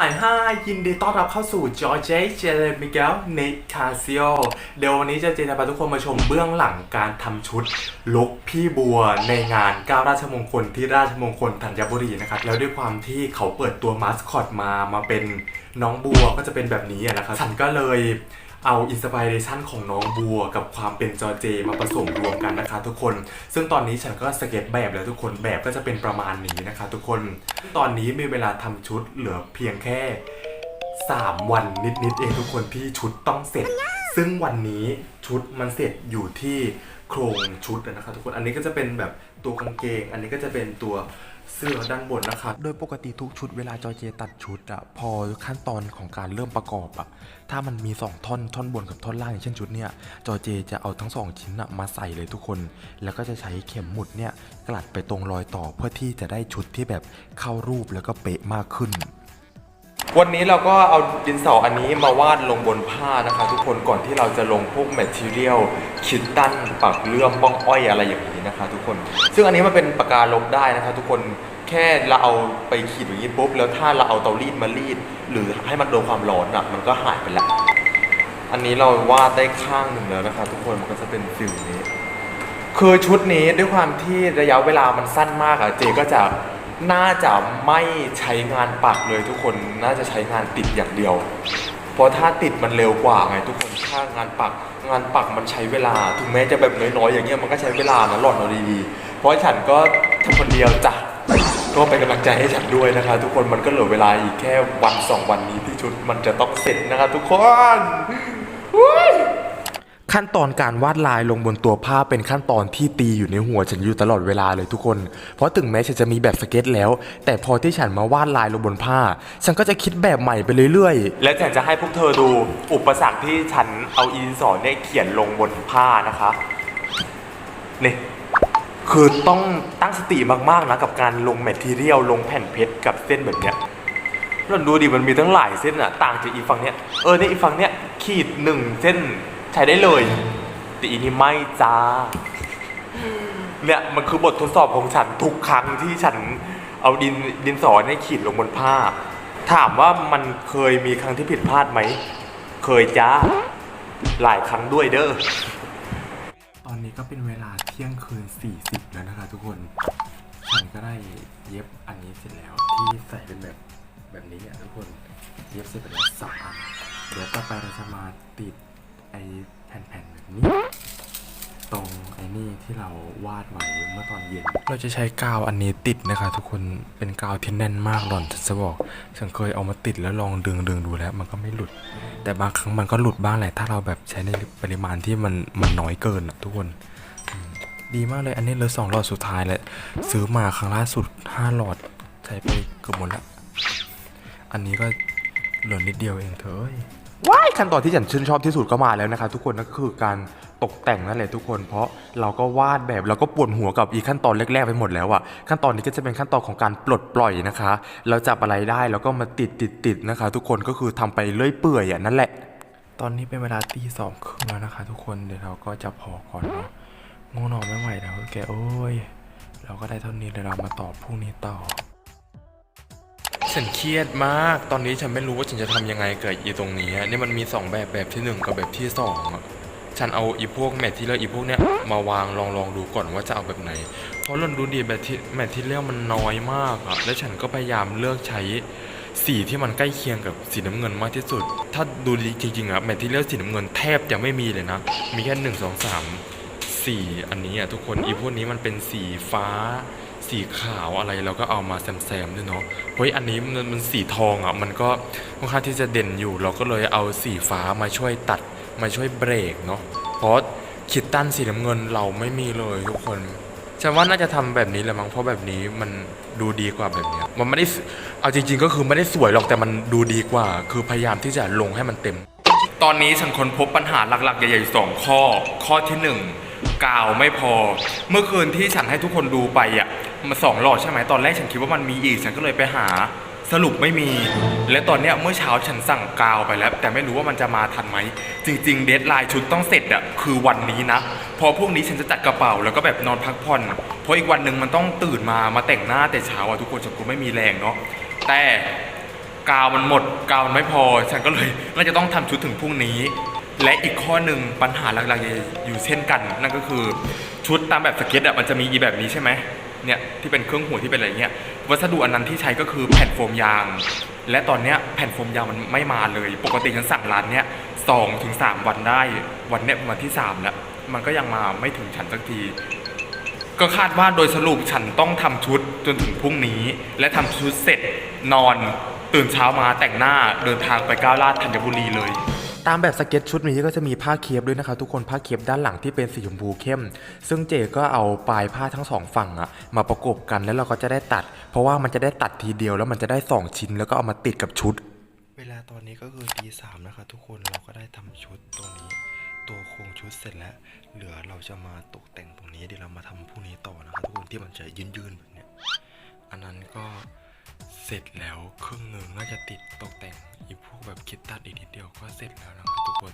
ฮายฮายินดีต้อนรับเข้าสู่จอร์เจเจเลมิเกลเนคาซิโอเดี๋ยววันนี้จะเจนพาทุกคนมาชมเบื้องหลังการทำชุดลุกพี่บัวในงานก้าวราชมงคลที่ราชมงคลธัญบุรีนะครับ แล้วด้วยความที่เขาเปิดตัวมาสคอตมามาเป็นน้องบัวก็จะเป็นแบบนี้นะครับฉันก็เลย เอาอินสปิเรชันของน้องบัว กับความเป็นจอเจมาผสมรวมกันนะคะทุกคน ซึ่งตอนนี้ฉันก็สเก็ตแบบแล้วทุกคนแบบก็จะเป็นประมาณนี้นะคะ ทุกคน ตอนนี้มีเวลาทำชุดเหลือเพียงแค่ 3 วันนิดๆเองทุกคนที่ชุดต้องเสร็จ ซึ่งวันนี้ชุดมันเสร็จอยู่ที่ โครงชุดนะครับทุกคน อันนี้ก็จะเป็นแบบตัวกางเกง อันนี้ก็จะเป็นตัวเสื้อด้านบนนะครับ โดยปกติทุกชุดเวลาจอเจตัดชุดอะพอขั้นตอนของการเริ่มประกอบอะถ้ามันมี 2 ท่อนท่อนบนกับท่อนล่างอย่างเช่นชุดเนี่ยจอเจจะเอาทั้ง 2 ชิ้นอะมาใส่เลยทุกคน แล้วก็จะใช้เข็มหมุดเนี่ยกลัดไปตรงรอยต่อเพื่อที่จะได้ชุดที่แบบเข้ารูปแล้วก็เป๊ะมากขึ้น วันนี้เราก็เอาดินสออันนี้มาวาดลงบนผ้านะคะ ทุกคนก่อนที่เราจะลงพวกแมทเทียลคิดตันปักเลื่อมป้องอ้อยอะไรอย่างนี้นะคะ ทุกคน ซึ่งอันนี้มันเป็นปากกาลบได้นะคะ ทุกคนแค่เราเอาไปขีดอย่างนี้ปุ๊บแล้วถ้าเราเอาเตารีดมารีด หรือให้มันโดนความร้อนอะมันก็หายไปแล้วอันนี้เราวาดได้ข้างหนึ่งแล้วนะคะ ทุกคนมันก็จะเป็นฟิลนี้คือชุดนี้ด้วยความที่ระยะเวลามันสั้นมากอะเจก็จะ น่าจะไม่ใช้งานปักเลยทุกคนน่าจะใช้งานติดอย่างเดียว เพราะถ้าติดมันเร็วกว่าไงทุกคนถ้างานปักงานปักมันใช้เวลา ถึงแม้จะแบบน้อยๆอย่างเงี้ยมันก็ใช้เวลานะหล่อนเอาดีๆ เพราะฉันก็ทำคนเดียวจ้ะก็เป็นกำลังใจให้ฉันด้วยนะคะ ทุกคนมันก็เหลือเวลาอีกแค่วันสองวันนี้ที่ชุดมันจะต้องเสร็จนะคะทุกคน ขั้นตอนการวาดลายลงบนตัวผ้าเป็นขั้นตอนที่ตีอยู่ในหัวฉันอยู่ตลอดเวลาเลยทุกคน เพราะถึงแม้ฉันจะมีแบบสเก็ตแล้ว แต่พอที่ฉันมาวาดลายลงบนผ้า ฉันก็จะคิดแบบใหม่ไปเรื่อยๆ และฉันจะให้พวกเธอดูอุปสรรคที่ฉันเอาอินสอนเนี่ยเขียนลงบนผ้านะคะนี่คือต้องตั้งสติมากๆนะกับการลงแมทเรียลลงแผ่นเพชรกับเส้นแบบเนี้ยลองดูดิมันมีตั้งหลายเส้นอะต่างจากอีฝั่งเนี้ยเออเนี่ยอีฝั่งเนี้ยขีดหนึ่งเส้น ใช้ได้เลยแต่อีนี่ไม่จ้า เนี่ยมันคือบททดสอบของฉันทุกครั้งที่ฉันเอาดินดินสอเนี่ยขีดลงบนผ้า ถามว่ามันเคยมีครั้งที่ผิดพลาดไหม เคยจ้า หลายครั้งด้วยเด้อ ตอนนี้ก็เป็นเวลาเที่ยงคืน 40 แล้วนะคะทุกคน ฉันก็ได้เย็บอันนี้เสร็จแล้วที่ใส่เป็นแบบแบบนี้เนี่ยทุกคน เย็บเสร็จไปแล้วสองอันเดี๋ยวต่อไปเราจะมาติด ไอ้แผ่นๆแบบนี้ ตรงไอ้นี่ที่เราวาดไว้เมื่อตอนเย็น เราจะใช้กาวอันนี้ติดนะคะ ทุกคนเป็นกาวที่แน่นมากหล่อนฉันจะบอกฉันเคยเอามาติดแล้วลองดึงดึงดูแล้ว มันก็ไม่หลุด แต่บางครั้งมันก็หลุดบ้างแหละถ้าเราแบบใช้ในปริมาณที่มันมันน้อยเกินอะทุกคนดีมากเลยอันนี้เหลือสองหลอดสุดท้ายแล้วซื้อมาครั้งล่าสุดห้าหลอดใช้ไปเกือบหมดละอันนี้ก็เหลือนิดเดียวเองเถอะ ว้ายขั้นตอนที่ฉันชื่นชอบที่สุดก็มาแล้วนะคะทุกคนนั่นก็คือการตกแต่งนั่นแหละทุกคน เพราะเราก็วาดแบบเราก็ปวดหัวกับอีกขั้นตอนแรกๆไปหมดแล้วอะขั้นตอนนี้ก็จะเป็นขั้นตอนของการปลดปล่อยนะคะ เราจับอะไรได้แล้วก็มาติดติดติดนะคะ ทุกคนก็คือทำไปเรื่อยเปื่อยอะนั่นแหละ ตอนนี้เป็นเวลาตีสองครึ่งแล้วนะคะ ทุกคนเดี๋ยวเราก็จะพอก่อนเนาะง่วงนอนไม่ไหวแล้วแกโอ้ยเราก็ได้เท่านี้เลยวเรามาตอบพรุ่งนี้ต่อ ฉันเครียดมาก ตอนนี้ฉันไม่รู้ว่าฉันจะทำยังไงเกับอีตรงนี้นี่มันมี 2 แบบแบบที่ 1 กับแบบที่2อะฉันเอาอีพวกแมทที่เลือร์อีพวกเนี้ยมาวางลองลองดูก่อนว่าจะเอาแบบไหน เพราะลองดูดีแบบที่แมทที่เลือร์มันน้อยมากอะและฉันก็พยายามเลือกใช้สีที่มันใกล้เคียงกับสีน้ำเงินมากที่สุด ถ้าดูดีจริงๆอะแมทที่เลือร์สีน้ำเงินแทบจะไม่มีเลยนะ มีแค่หนึ่งสองสามสีอันนี้อะทุกคนอีพวกนี้มันเป็นสีฟ้า สีขาวอะไรเราก็เอามาแซมๆด้วยเนาะเฮ้ยอันนี้มันมันสีทองอะมันก็ค่อนข้างที่จะเด่นอยู่ เราก็เลยเอาสีฟ้ามาช่วยตัดมาช่วยเบรกเนาะเพราะคิดตันสีน้ำเงินเราไม่มีเลยทุกคนฉันว่าน่าจะทำแบบนี้แหละมั้งเพราะแบบนี้มันดูดีกว่าแบบเนี้ยมันไม่ได้เอาจริง ๆ ก็คือไม่ได้สวยหรอกแต่มันดูดีกว่า คือพยายามที่จะลงให้มันเต็ม ตอนนี้ฉันค้นพบปัญหาหลักๆใหญ่ๆสองข้อ ข้อที่หนึ่ง กาวไม่พอ เมื่อคืนที่ฉันให้ทุกคนดูไปอะมาสองหลอดใช่ไหมตอนแรกฉันคิดว่ามันมีอีกฉันก็เลยไปหา สรุปไม่มี และตอนเนี้ยเมื่อเช้าฉันสั่งกาวไปแล้ว แต่ไม่รู้ว่ามันจะมาทันไหม จริง ๆ เดทไลน์ชุดต้องเสร็จอะคือวันนี้นะ พอพรุ่งนี้ฉันจะจัดกระเป๋าแล้วก็แบบนอนพักผ่อน เพราะอีกวันหนึ่งมันต้องตื่นมามาแต่งหน้าแต่เช้าอะทุกคนฉันก็ไม่มีแรงเนาะแต่กาวมันหมดกาวมันไม่พอ ฉันก็เลยน่าจะต้องทำชุดถึงพรุ่งนี้ และอีกข้อหนึ่งปัญหาหลักๆอยู่เช่นกัน นั่นก็คือชุดตามแบบสเก็ตอะมันจะมีอีแบบนี้ใช่ไหมเนี่ยที่เป็นเครื่องหัวที่เป็นอะไรเงี้ยวัสดุอันนั้นที่ใช้ก็คือแผ่นโฟมยาง และตอนเนี้ยแผ่นโฟมยางมันไม่มาเลย ปกติฉันสั่งร้านเนี้ยสองถึงสามวันได้วันเนี้ยวันที่สามแล้วมันก็ยังมาไม่ถึงฉันสักที ก็คาดว่าโดยสรุปฉันต้องทำชุดจนถึงพรุ่งนี้ และทำชุดเสร็จนอน ตื่นเช้ามาแต่งหน้าเดินทางไปก้าวลาดธัญบุรีเลย ตามแบบสเก็ตชุดนี้ก็จะมีผ้าเคปด้วยนะคะทุกคนผ้าเคปด้านหลังที่เป็นสีชมพูเข้ม ซึ่งเจก็เอาปลายผ้าทั้งสองฝั่งอะมาประกบกันแล้วเราก็จะได้ตัด เพราะว่ามันจะได้ตัดทีเดียวแล้วมันจะได้สองชิ้นแล้วก็เอามาติดกับชุด เวลาตอนนี้ก็คือตีสามนะคะทุกคนเราก็ได้ทำชุดตรงนี้ ตัวโครงชุดเสร็จแล้ว เหลือเราจะมาตกแต่งตรงนี้เดี๋ยวเรามาทำพรุ่งนี้ต่อนะคะทุกคนที่มันจะยืนๆแบบเนี้ยอันนั้นก็ เสร็จแล้วครึ่งหนึ่งน่าจะติดตกแต่งอีกพวกแบบคิดตัดอีกนิดเดียวก็เสร็จแล้วนะครับทุกคน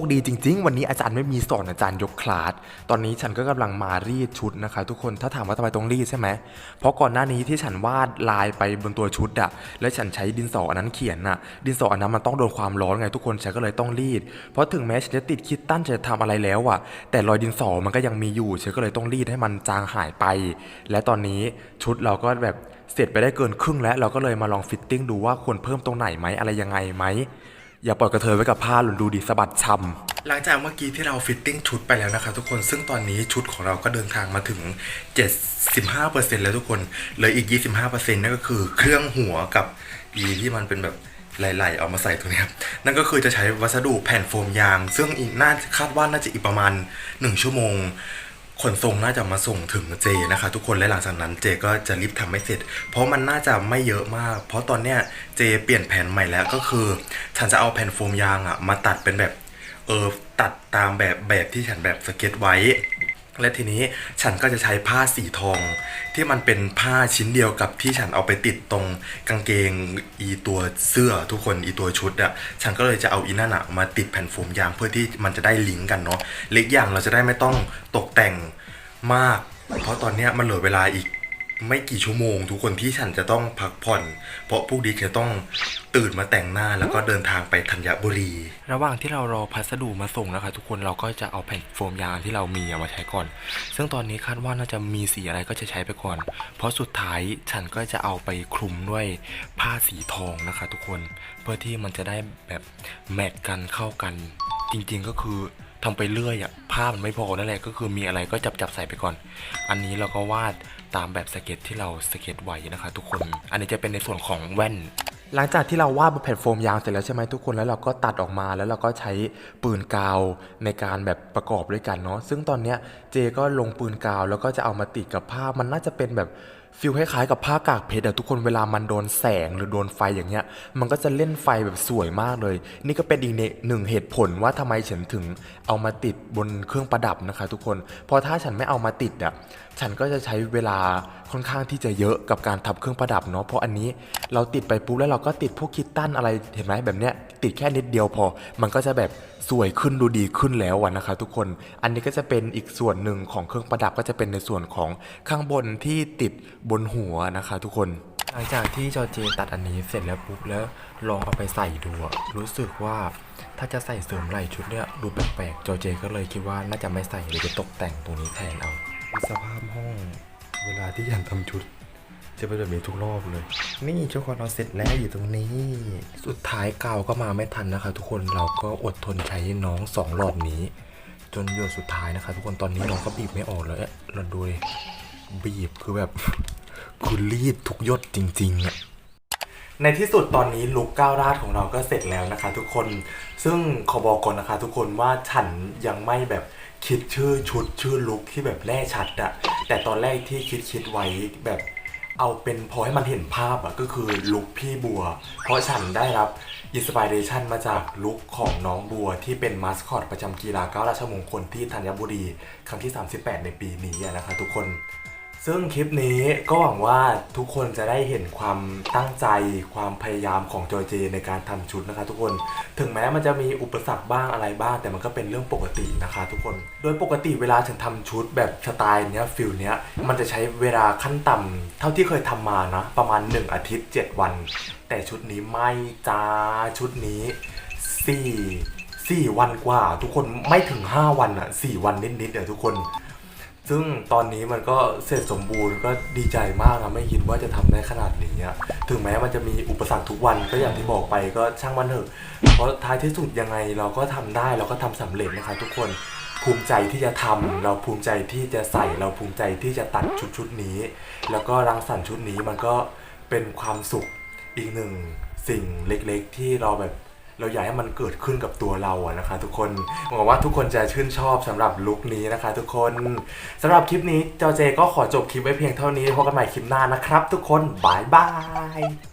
คดีจริง ๆ วันนี้อาจารย์ไม่มีสอนอาจารย์ยกคลาส ตอนนี้ฉันก็กำลังมารีดชุดนะคะ ทุกคน ถ้าถามว่าทำไมต้องรีดใช่ไหม เพราะก่อนหน้านี้ที่ฉันวาดลายไปบนตัวชุดอะและฉันใช้ดินสออันนั้นเขียนอะดินสออันนั้นมันต้องโดนความร้อนไงทุกคน ฉันก็เลยต้องรีด เพราะถึงแม้ฉันจะติดคิดตั้นจะทำอะไรแล้วอะแต่รอยดินสอมันก็ยังมีอยู่ ฉันก็เลยต้องรีดให้มันจางหายไป และตอนนี้ชุดเราก็แบบเสร็จไปได้เกินครึ่งแล้ว เราก็เลยมาลองฟิตติ้งดูว่าควรเพิ่มตรงไหนไหมอะไรยังไงไหม อย่าปล่อยกระเทยไว้กับผ้าหลุนดูดีสะบัดช้ำหลังจากเมื่อกี้ที่เราฟิตติ้งชุดไปแล้วนะคะทุกคนซึ่งตอนนี้ชุดของเราก็เดินทางมาถึง 75%แล้วทุกคนเหลืออีก 25%นั่นก็คือเครื่องหัวกับอีที่มันเป็นแบบไหลๆเอามาใส่ตรงนี้ครับนั่นก็คือจะใช้วัสดุแผ่นโฟมยาง ซึ่งอีกน่าคาดว่าน่าจะอีกประมาณ 1 ชั่วโมง ขนส่งน่าจะมาส่งถึงเจนะคะ ทุกคนและหลังจากนั้นเจก็จะรีบทำให้เสร็จ เพราะมันน่าจะไม่เยอะมาก เพราะตอนเนี้ยเจเปลี่ยนแผนใหม่แล้วก็คือ ฉันจะเอาแผ่นโฟมยางอะมาตัดเป็นแบบเออตัดตามแบบแบบที่ฉันแบบสเก็ตไว้ และทีนี้ฉันก็จะใช้ผ้าสีทอง ที่มันเป็นผ้าชิ้นเดียวกับที่ฉันเอาไปติดตรงกางเกงอีตัวเสื้อทุกคนอีตัวชุดอะฉันก็เลยจะเอาอีนั่นอะมาติดแผ่นโฟมยางเพื่อที่มันจะได้ลิงก์กันเนาะเล็กอย่างเราจะได้ไม่ต้องตกแต่งมาก เพราะตอนนี้มันเหลือเวลาอีก ไม่กี่ชั่วโมง ทุกคนที่ฉันจะต้องพักผ่อน เพราะพวกดีจะต้องตื่นมาแต่งหน้าแล้วก็เดินทางไปธัญบุรี ระหว่างที่เรารอพัสดุมาส่งนะคะ ทุกคนเราก็จะเอาแผ่นโฟมยางที่เรามีเอามาใช้ก่อน ซึ่งตอนนี้คาดว่าน่าจะมีสีอะไรก็จะใช้ไปก่อน เพราะสุดท้ายฉันก็จะเอาไปคลุมด้วยผ้าสีทองนะคะ ทุกคนเพื่อที่มันจะได้แบบแมทกันเข้ากัน จริงๆก็คือ ทำไปเรื่อยอะผ้ามันไม่พอนั่นแหละก็คือมีอะไรก็จับจับใส่ไปก่อน อันนี้เราก็วาดตามแบบสเก็ตที่เราสเก็ตไว้นะคะ ทุกคน อันนี้จะเป็นในส่วนของแว่น หลังจากที่เราวาดบนแผ่นโฟมยางเสร็จแล้วใช่ไหมทุกคนแล้วเราก็ตัดออกมาแล้วเราก็ใช้ปืนกาวในการแบบประกอบด้วยกันเนาะซึ่งตอนเนี้ยเจก็ลงปืนกาวแล้วก็จะเอามาติดกับผ้ามันน่าจะเป็นแบบ ฟิลคล้ายๆกับผ้ากากเพชรอะทุกคนเวลามันโดนแสงหรือโดนไฟอย่างเงี้ย มันก็จะเล่นไฟแบบสวยมากเลย นี่ก็เป็นอีกหนึ่งเหตุผลว่าทำไมฉันถึงเอามาติดบนเครื่องประดับนะคะ ทุกคนเพราะถ้าฉันไม่เอามาติดอะฉันก็จะใช้เวลาค่อนข้างที่จะเยอะกับการทำเครื่องประดับเนาะเพราะอันนี้เราติดไปปุ๊บแล้วเราก็ติดพวกคิตตันอะไรเห็นไหมแบบเนี้ยติดแค่นิดเดียวพอ มันก็จะแบบ สวยขึ้นดูดีขึ้นแล้วนะคะทุกคน อันนี้ก็จะเป็นอีกส่วนหนึ่งของเครื่องประดับก็จะเป็นในส่วนของข้างบนที่ติดบนหัวนะคะ ทุกคนหลังจากที่จอเจตัดอันนี้เสร็จแล้วปุ๊บแล้วลองเอาไปใส่ดูรู้สึกว่าถ้าจะใส่เสริมไหล่ชุดเนี้ยดูแปลกๆจอเจก็เลยคิดว่าน่าจะไม่ใส่เลยจะตกแต่งตรงนี้แทนเอาสภาพห้อง เวลาที่ฉันทำชุด จะเป็นแบบนี้ทุกรอบเลย นี่ทุกคนเราเสร็จแล้วอยู่ตรงนี้ สุดท้ายกาวก็มาไม่ทันนะคะ ทุกคนเราก็อดทนใช้น้องสองรอบนี้ จนหยดสุดท้ายนะคะ ทุกคนตอนนี้น้องก็บีบไม่ออกเลยเอ๊ะเราดูดิบีบคือแบบคือรีดทุกยดจริงๆอะในที่สุดตอนนี้ลุกก้าวราดของเราก็เสร็จแล้วนะคะ ทุกคนซึ่งขอบอกก่อนนะคะ ทุกคนว่าฉันยังไม่แบบคิดชื่อชุดชื่อลุกที่แบบแน่ชัดอะแต่ตอนแรกที่คิดคิดไว้แบบ เอาเป็นพอให้มันเห็นภาพอะก็คือลุกพี่บัว เพราะฉันได้รับอินสปิเรชันมาจากลุกของน้องบัวที่เป็นมาสคอตประจำกีฬาเก้าราชมงคลที่ธัญบุรี ครั้งที่ 38 ในปีนี้นะครับทุกคน ซึ่งคลิปนี้ก็หวังว่าทุกคนจะได้เห็นความตั้งใจความพยายามของจอยเจในการทำชุดนะคะ ทุกคนถึงแม้มันจะมีอุปสรรคบ้างอะไรบ้าง แต่มันก็เป็นเรื่องปกตินะคะ ทุกคน โดยปกติเวลาฉันทำชุดแบบสไตล์เนี้ยฟิลเนี้ยมันจะใช้เวลาขั้นต่ำเท่าที่เคยทำมานะ ประมาณ 1 อาทิตย์ 7 วัน แต่ชุดนี้ไม่จ้าชุดนี้4 4วันกว่า ทุกคนไม่ถึง 5 วันอะ4วันนิดๆเดี๋ยวทุกคน ซึ่งตอนนี้มันก็เสร็จสมบูรณ์ก็ดีใจมากนะไม่คิดว่าจะทำได้ขนาดนี้ถึงแม้มันจะมีอุปสรรคทุกวันก็อย่างที่บอกไปก็ช่างมันเถอะ เพราะท้ายที่สุดยังไงเราก็ทำได้เราก็ทำสำเร็จนะคะทุกคนภูมิใจที่จะทำเราภูมิใจที่จะใส่เราภูมิใจที่จะตัดชุดชุดนี้ แล้วก็รังสรรค์ชุดนี้มันก็เป็นความสุขอีกหนึ่งสิ่งเล็กๆ ที่เราแบบ เราอยากให้มันเกิดขึ้นกับตัวเราอะนะคะ ทุกคนหวังว่าทุกคนจะชื่นชอบสำหรับลุคนี้นะคะ ทุกคนสำหรับคลิปนี้จอเจก็ขอจบคลิปไว้เพียงเท่านี้พบกันใหม่คลิปหน้านะครับ ทุกคนบายบาย